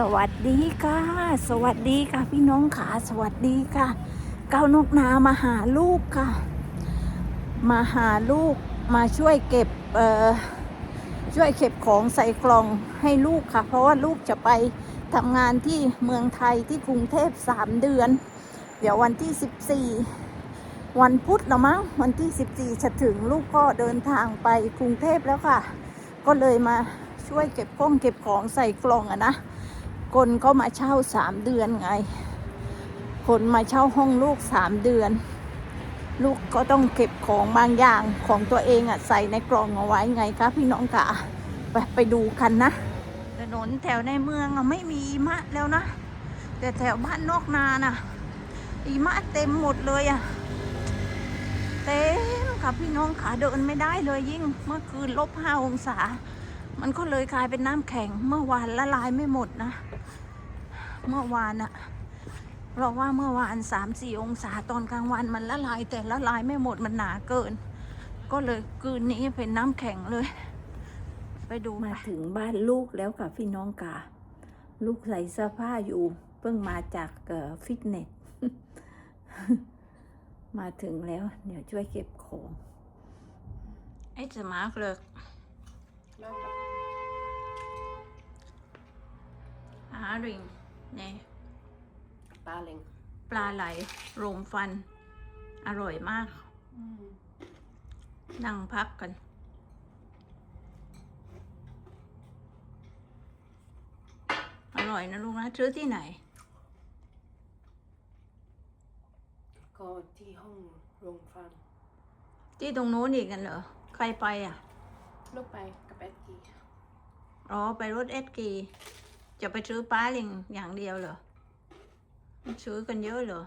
สวัสดีค่ะ สวัสดีค่ะ พี่น้องขาสวัสดีค่ะ เก้านกนามาหาลูกค่ะ มาหาลูกมาช่วยเก็บเอ่อช่วยเก็บของใส่กล่องให้ลูกค่ะ เพราะว่าลูกจะไปทำงานที่เมืองไทยที่กรุงเทพสามเดือน เดี๋ยววันที่14วันพุธละมั้งวันที่14จะถึงลูกก็เดินทางไปกรุงเทพแล้วค่ะ ก็เลยมาช่วยเก็บก้องเก็บของใส่กล่องอะนะ คนก็มาเช่าสามเดือนไง คนมาเช่าห้องลูกสามเดือน ลูกก็ต้องเก็บของบางอย่างของตัวเองอะใส่ในกล่องเอาไว้ไงคะพี่น้องกะไปไปดูกันนะ ถนนแถวในเมืองอะไม่มีหิมะแล้วนะ แต่แถวบ้านนอกนาน่ะหิมะเต็มหมดเลยอะเต็มค่ะพี่น้องขาเดินไม่ได้เลยยิ่งเมื่อคืนลบห้าองศา มันก็เลยกลายเป็นน้ำแข็งเมื่อวานละลายไม่หมดนะ เมื่อวานอะเพราะว่าเมื่อวานสามสี่องศาตอนกลางวันมันละลาย แต่ละลายไม่หมดมันหนาเกิน ก็เลยคืนนี้เป็นน้ำแข็งเลย ไปดูมาถึงบ้านลูกแล้วกับพี่น้องกาลูกใส่เสื้อผ้าอยู่ เพิ่งมาจากเอ่อฟิตเนสมาถึงแล้ว เดี๋ยวช่วยเก็บของไอ้จะมาเกลือก อาหารริงนี่ปลาเล็งปลาไหลโรมฟัน อร่อยมาก นั่งพักกัน อร่อยนะลูกนะซื้อที่ไหน ก็ที่ห้องโรงฟังที่ตรงนู้นอีกกันเหรอ ใครไปอะ ลูกไปกับแอดกี้อ๋อ ไปรถเอสกี จะไปซื้อปลาลิงอย่างเดียวเหรอ ซื้อกันเยอะเหรอ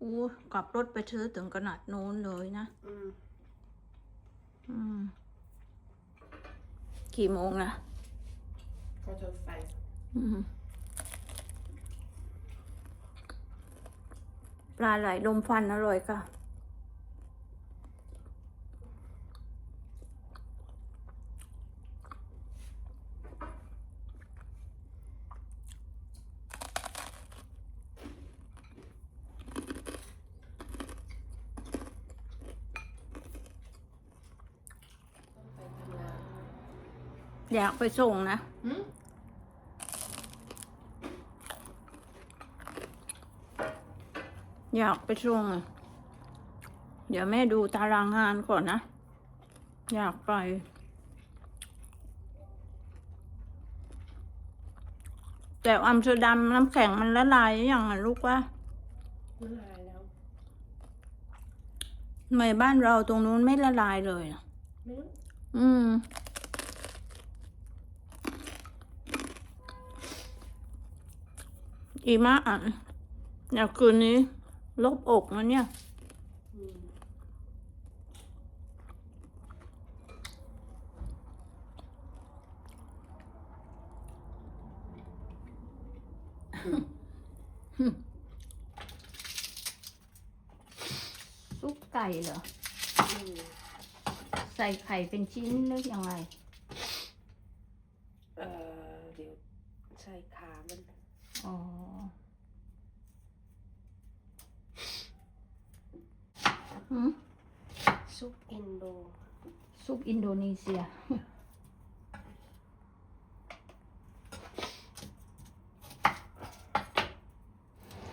อู้กลับรถไปซื้อถึงขนาดนู้นเลยนะ อืม อืม กี่โมงนะก็จะไฟอืม ปลาไหลลมฟันอร่อยค่ะ ไปทำงาน อยากไปส่งนะ หืมอยากไปส่งอะเดี๋ยวแม่ดูตารางงานก่อนนะ อยากไป แต่อัมสเตอร์ดัมน้ำแข็งมันละลายหรือยังอะลูกว่าเมื่อไรแล้ว ทำไมบ้านเราตรงนู้นไม่ละลายเลยอะไม่รู้ อืม อีมะอะอยากคืนนี้ ลบอกนะเนี่ยซุปไก่เหรอ ใส่ไข่เป็นชิ้นหรือยังไง เอ่อเดี๋ยวใส่ขามัน อ๋อ หืมซุปอินโด ซุปอินโดนีเซีย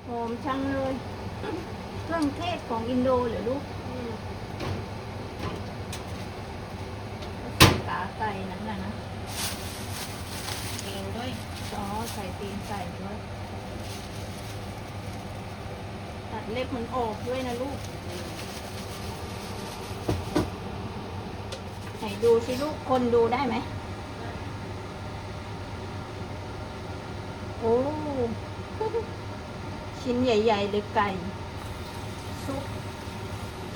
หอมจังเลย เครื่องเทศของอินโดเหรอลูกอืมขาไก่นั่นน่ะนะเองด้วยอ๋อใส่ตีนไก่ด้วย ตัดเล็บมันออกด้วยนะลูก ไหน ดูสิลูกคนดูได้ไหม โอ้ ชิ้นใหญ่ๆเลยไก่ ซุป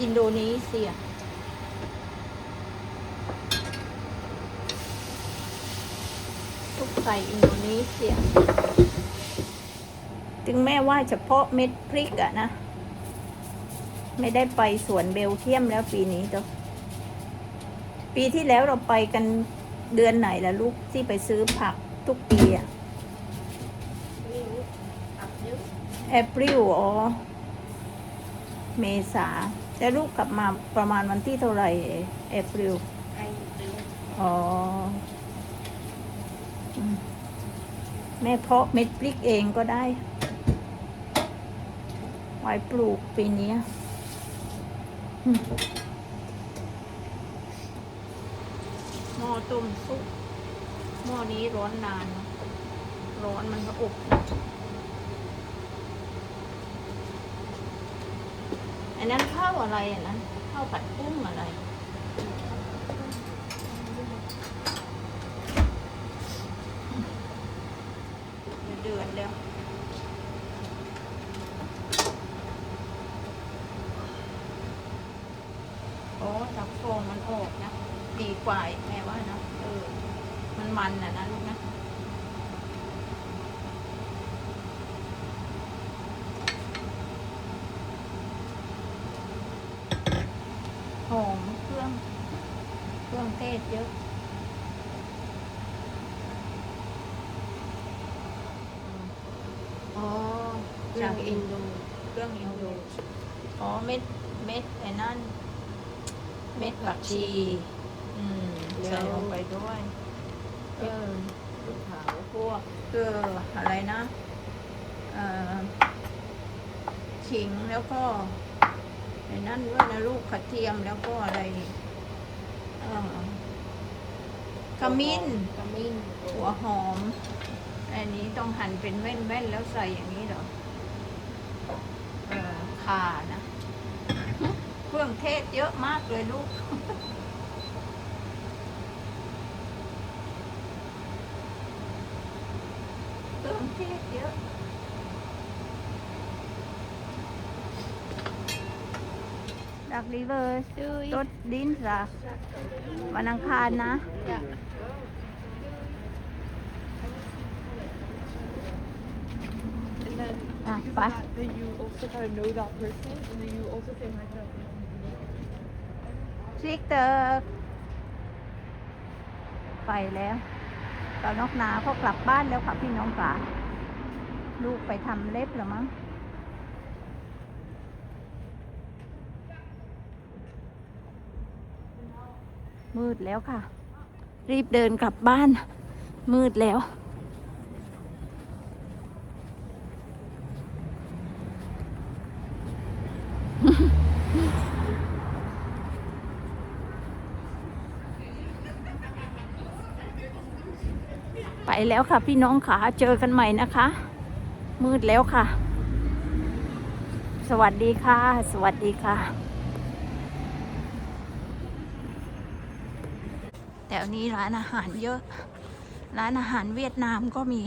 อินโดนีเซียซุปไก่อินโดนีเซีย ถึงแม้ว่าเฉพาะเม็ดพริกอะนะ ไม่ได้ไปสวนเบลเทียมแล้วปีนี้ตัว ปีที่แล้วเราไปกันเดือนไหนล่ะลูกที่ไปซื้อผักทุกปีอะนี่อับนิ้วแอปริลอ๋อ เมษาแต่ลูกกลับมาประมาณวันที่เท่าไหร่แอปริลไอ้เดือนอ๋ออืมแม่เพาะเม็ดพริกเองก็ได้ ไว้ปลูกปีเนี้ยอืม หม้อต้มซุปหม้อนี้ร้อนนาน ร้อนมันก็อบอันนั้นข้าวอะไรอะนั้นข้าวผัดกุ้งอะไรเดือดแล้วโอ้ทับฟองมันออกนะ ดีกว่าแม่ มันมันนะนะลูกนะหอมเครื่อง เครื่องเทศเยอะอ๋อจากอินโดเครื่องอินโดอ๋อเม็ดเม็ดไอ้นั่น เม็ดผักชี อืมใส่ลงไปด้วย เออลูกขาว พว กเกลืออะไรนะเอ่อขิงแล้วก็ไอ้นั่นด้วยนะลูกกระเทียมแล้วก็อะไรเอ่อขมิ้นขมิ้นหัวหอม อันนี้ต้องหั่นเป็นแว่นๆแล้วใส่อย่างนี้เหรอเออข่านะ เครื่องเทศเยอะมากเลยลูก เครื่องเทศเยอะ ดักดีเลยรถดินจ้ะวันอังคารนะ And then อะ because ไป of that, then you also gotta know that person, and then you also say hi to that person. ซิกเตอร์ไปแล้วตอนนกนาเขากลับบ้านแล้วค่ะพี่น้องค่ะลูกไปทำเล็บเหรือมั้ง มืดแล้วค่ะ รีบเดินกลับบ้าน มืดแล้ว ไปแล้วค่ะพี่น้องขาเจอกันใหม่นะคะ มืดแล้วค่ะ สวัสดีค่ะ สวัสดีค่ะ แถวนี้ร้านอาหารเยอะ ร้านอาหารเวียดนามก็มี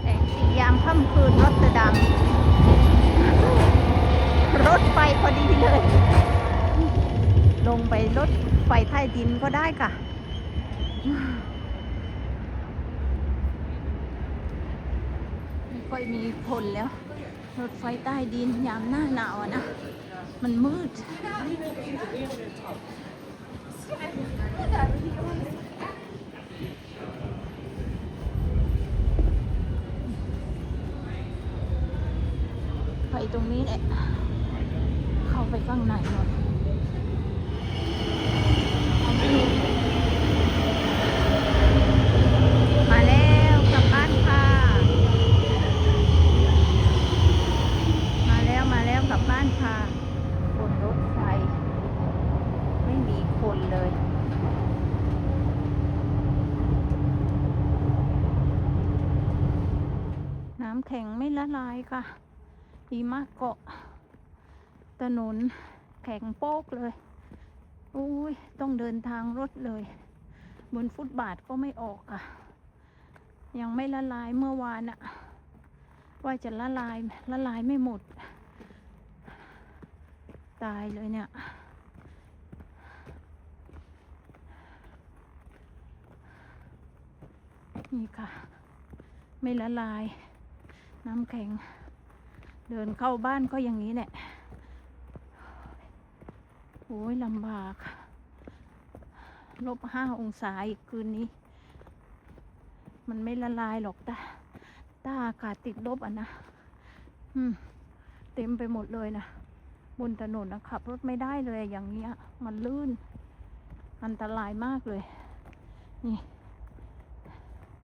แสงสียามค่ำคืนรถเตอร์ดัมรถไฟพอดีเลย ลงไปรถไฟใต้ดินก็ได้ค่ะ ไม่ ค่อยมีคนแล้ว รถไฟใต้ดินยามหน้าหนาวอะนะ มันมืด ไปตรงนี้แหละ เข้าไปข้างในหน่อยมาแล้วกลับบ้านค่ะ มาแล้วมาแล้วกลับบ้านค่ะ บนรถไฟ ไม่มีคนเลย น้ำแข็งไม่ละลายค่ะหิมะเกาะถนนแข็งโป๊กเลยอุ้ยต้องเดินทางรถเลย บนฟุตบาทก็ไม่ออกอะ ยังไม่ละลายเมื่อวานอะว่าจะละลายละลายไม่หมด ตายเลยเนี่ยนี่ค่ะ ไม่ละลาย น้ำแข็ง เดินเข้าบ้านก็อย่างนี้แหละโอ้ยลำบาก ลบห้าองศาอีกคืนนี้ มันไม่ละลายหรอกตาตาอากาศติดลบอะนะอืม เต็มไปหมดเลยนะบนถนนนะขับรถไม่ได้เลยอย่างเงี้ย มันลื่น อันตรายมากเลย นี่